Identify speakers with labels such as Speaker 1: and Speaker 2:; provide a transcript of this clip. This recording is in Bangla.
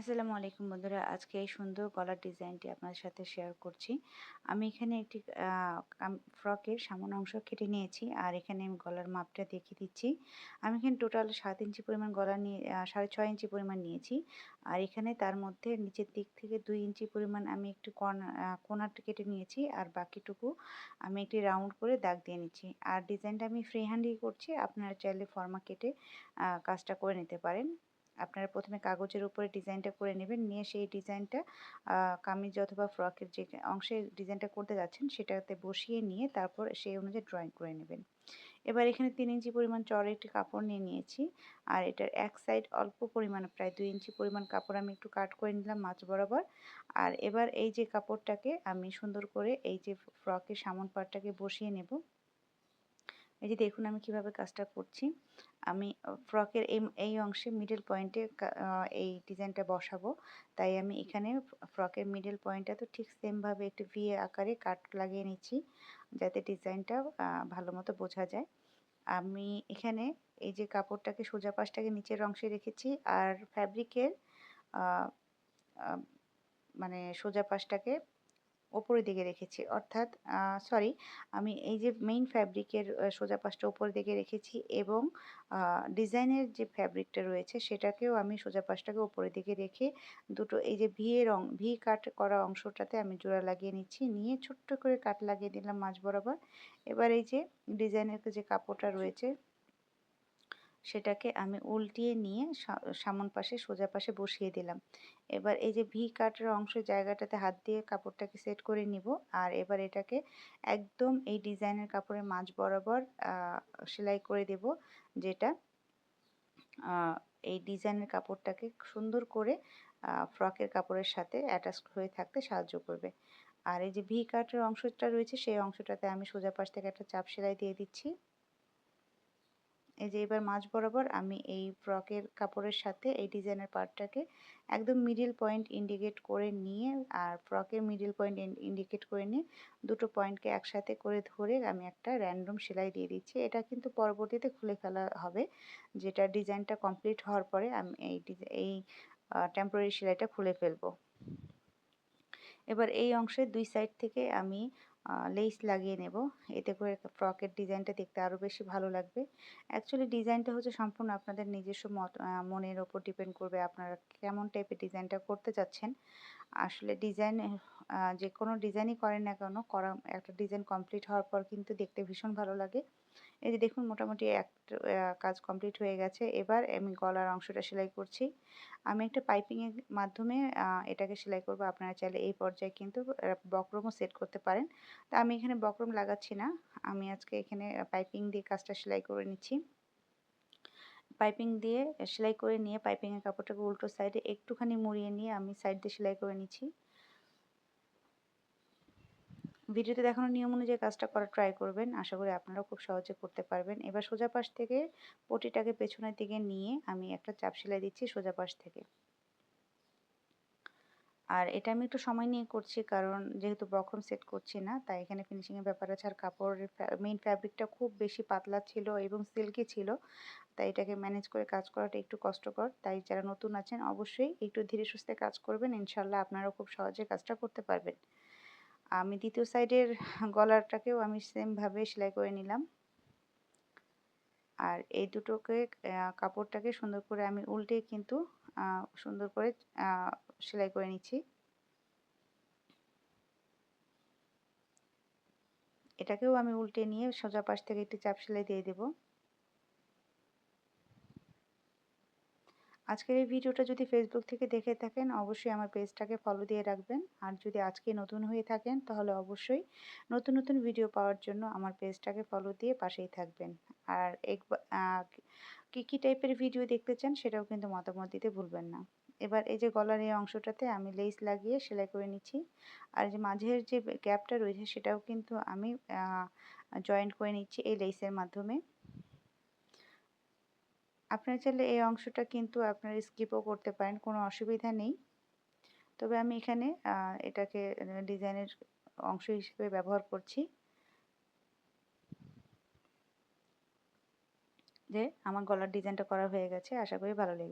Speaker 1: আসসালামু আলাইকুম বন্ধুরা। আজকে এই সুন্দর গলার ডিজাইনটি আপনাদের সাথে শেয়ার করছি। আমি এখানে একটি ফ্রকের সামন অংশ কেটে নিয়েছি আর এখানে আমি গলার মাপটা দেখিয়ে দিচ্ছি। আমি এখানে টোটাল সাত ইঞ্চি পরিমাণ গলা নিয়ে সাড়ে ছয় ইঞ্চি পরিমাণ নিয়েছি। আর এখানে তার মধ্যে নিচের দিক থেকে দুই ইঞ্চি পরিমাণ আমি একটু কোনার কেটে নিয়েছি আর বাকিটুকু আমি একটি রাউন্ড করে দাগ দিয়ে নিচ্ছি। আর ডিজাইনটা আমি ফ্রি হ্যান্ডই করছি। আপনারা চাইলে ফর্মা কেটে কাজটা করে নিতে পারেন। আপনারা প্রথমে কাগজের উপরে ডিজাইনটা করে নেবেন, নিয়ে সেই ডিজাইনটা কামিজ অথবা ফ্রকের যে অংশে ডিজাইনটা করতে যাচ্ছেন সেটাতে বসিয়ে নিয়ে তারপর সেই অনুযায়ী ড্রয়িং করে নেবেন। এবার এখানে তিন ইঞ্চি পরিমাণ চড়ে একটি কাপড় নিয়ে নিয়েছি, আর এটার এক সাইড অল্প পরিমাণ, প্রায় দুই ইঞ্চি পরিমাণ কাপড় আমি একটু কাট করে নিলাম মাছ বরাবর। আর এবার এই যে কাপড়টাকে আমি সুন্দর করে এই যে ফ্রকের সামন পাটটাকে বসিয়ে নেব। এই যে দেখুন আমি কীভাবে কাজটা করছি। আমি ফ্রকের এই এই অংশে মিডল পয়েন্টে এই ডিজাইনটা বসাবো। তাই আমি এখানে ফ্রকের মিডল পয়েন্টটা তো ঠিক সেমভাবে একটু ভি আকারে কাট লাগিয়ে নিচ্ছি, যাতে ডিজাইনটা ভালো মতো বোঝা যায়। আমি এখানে এই যে কাপড়টাকে সোজা পাশটাকে নিচের অংশে রেখেছি, আর ফ্যাব্রিকের মানে সোজা পাশটাকে ওপরের দিকে রেখেছি। অর্থাৎ সরি আমি এই যে মেইন ফ্যাব্রিকের সোজা পাশটা ওপরের দিকে রেখেছি এবং ডিজাইনের যে ফ্যাব্রিকটা রয়েছে সেটাকেও আমি সোজা পাশটাকে ওপরের দিকে রেখে দুটো এই যে ভি এর ভি কাট করা অংশটাতে আমি জোড়া লাগিয়ে নিচ্ছি। নিয়ে ছোট্ট করে কাট লাগিয়ে দিলাম মাঝ বরাবর। এবার এই যে ডিজাইনের যে কাপড়টা রয়েছে সেটাকে আমি উল্টিয়ে নিয়ে সামন পাশে, সোজা পাশে বসিয়ে দিলাম। এবার এই যে ভি কাটের অংশ জায়গাটাতে হাত দিয়ে কাপড়টাকে সেট করে নিব। আর এবার এটাকে একদম এই ডিজাইনের কাপড়ের মাঝ বরাবর সেলাই করে দেব, যেটা এই ডিজাইনের কাপড়টাকে সুন্দর করে ফ্রকের কাপড়ের সাথে অ্যাটাচ হয়ে থাকতে সাহায্য করবে। আর এই যে ভি কাটের অংশটা রয়েছে, সেই অংশটাতে আমি সোজা পাশ থেকে একটা চাপ সেলাই দিয়ে দিচ্ছি। এই যে এবার মাঝ বরাবর আমি এই ফ্রকের কাপড়ের সাথে এই ডিজাইনের পার্টটাকে একদম মিডিল পয়েন্ট ইন্ডিকেট করে নিয়ে আর ফ্রকের মিডিল পয়েন্ট ইন্ডিকেট করে নিয়ে দুটো পয়েন্টকে একসাথে করে ধরে আমি একটা র্যান্ডম সেলাই দিয়ে দিচ্ছি। এটা কিন্তু পরবর্তীতে খুলে ফেলা হবে। যেটা ডিজাইনটা কমপ্লিট হওয়ার পরে আমি এই এই টেম্পোরারি সেলাইটা খুলে ফেলব। এবার এই অংশের দুই সাইড থেকে আমি লেস লাগিয়ে নেব। এতে করে ফ্রকের ডিজাইনটা দেখতে আরও বেশি ভালো লাগবে। অ্যাকচুয়ালি ডিজাইনটা হচ্ছে সম্পূর্ণ আপনাদের নিজস্ব মত মনের ওপর ডিপেন্ড করবে আপনারা কেমন টাইপের ডিজাইনটা করতে চাচ্ছেন। আসলে ডিজাইন যে কোনো ডিজাইনই করেন না কেন, করা, একটা ডিজাইন কমপ্লিট হওয়ার পর কিন্তু দেখতে ভীষণ ভালো লাগে। এই যে দেখুন মোটামুটি এক কাজ কমপ্লিট হয়ে গেছে। এবার আমি গলার অংশটা সেলাই করছি। আমি একটা পাইপিংয়ের মাধ্যমে এটাকে সেলাই করব। আপনারা চাইলে এই পর্যায়ে কিন্তু বক্রমও সেট করতে পারেন। তা আমি এখানে বক্রম লাগাচ্ছি না। আমি আজকে এখানে পাইপিং দিয়ে কাজটা সেলাই করে নিচ্ছি। পাইপিং দিয়ে সেলাই করে নিয়ে পাইপিংয়ের কাপড়টাকে উল্টো সাইডে একটুখানি মুড়িয়ে নিয়ে আমি সাইড দিয়ে সেলাই করে নিচ্ছি। ভিডিওতে দেখানো নিয়ম অনুযায়ী কাজটা করার ট্রাই করবেন। আশা করি আপনারাও খুব সহজে করতে পারবেন। এবার সোজা পাশ থেকে পটিটাকে পেছনের দিকে নিয়ে আমি একটা চাপ সেলাই দিচ্ছি সোজা পাশ থেকে। আর এটা আমি একটু সময় নিয়ে করছি কারণ যেহেতু বক্রম সেট করছি না, তাই এখানে ফিনিশিংয়ের ব্যাপার আছে। আর কাপড়ের মেইন ফ্যাব্রিকটা খুব বেশি পাতলা ছিল এবং সিল্কি ছিল, তাই এটাকে ম্যানেজ করে কাজ করাটা একটু কষ্টকর। তাই যারা নতুন আছেন, অবশ্যই একটু ধীরে সুস্থে কাজ করবেন। ইনশাল্লাহ আপনারাও খুব সহজে কাজটা করতে পারবেন। আমি দ্বিতীয় সাইডের গলাটাকেও আমি সেমভাবে সেলাই করে নিলাম। আর এই দুটোকে কাপড়টাকে সুন্দর করে আমি উল্টে কিন্তু সুন্দর করে সেলাই করে নিচ্ছি। এটাকেও আমি উল্টে নিয়ে সোজা পাশ থেকে একটি চাপ সেলাই দিয়ে দেবো। আজকের এই ভিডিওটা যদি ফেসবুক থেকে দেখে থাকেন, অবশ্যই আমার পেজটাকে ফলো দিয়ে রাখবেন। আর যদি আজকে নতুন হয়ে থাকেন, তাহলে অবশ্যই নতুন নতুন ভিডিও পাওয়ার জন্য আমার পেজটাকে ফলো দিয়ে পাশেই থাকবেন। আর এক কী কী টাইপের ভিডিও দেখতে চান, সেটাও কিন্তু মতামত দিতে ভুলবেন না। এবার এই যে গলার এই অংশটাতে আমি লেস লাগিয়ে সেলাই করে নিচ্ছি। আর যে মাঝের যে গ্যাপটা রয়েছে, সেটাও কিন্তু আমি জয়েন্ট করে নিচ্ছি এই লেসের মাধ্যমে। আপনারা চাইলে এই অংশটা কিন্তু আপনার স্কিপও করতে পারেন, কোনো অসুবিধা নেই। তবে আমি এখানে এটাকে ডিজাইনের অংশ হিসেবে ব্যবহার করছি। যে আমার গলার ডিজাইনটা করা হয়ে গেছে, আশা করি ভালো লেগে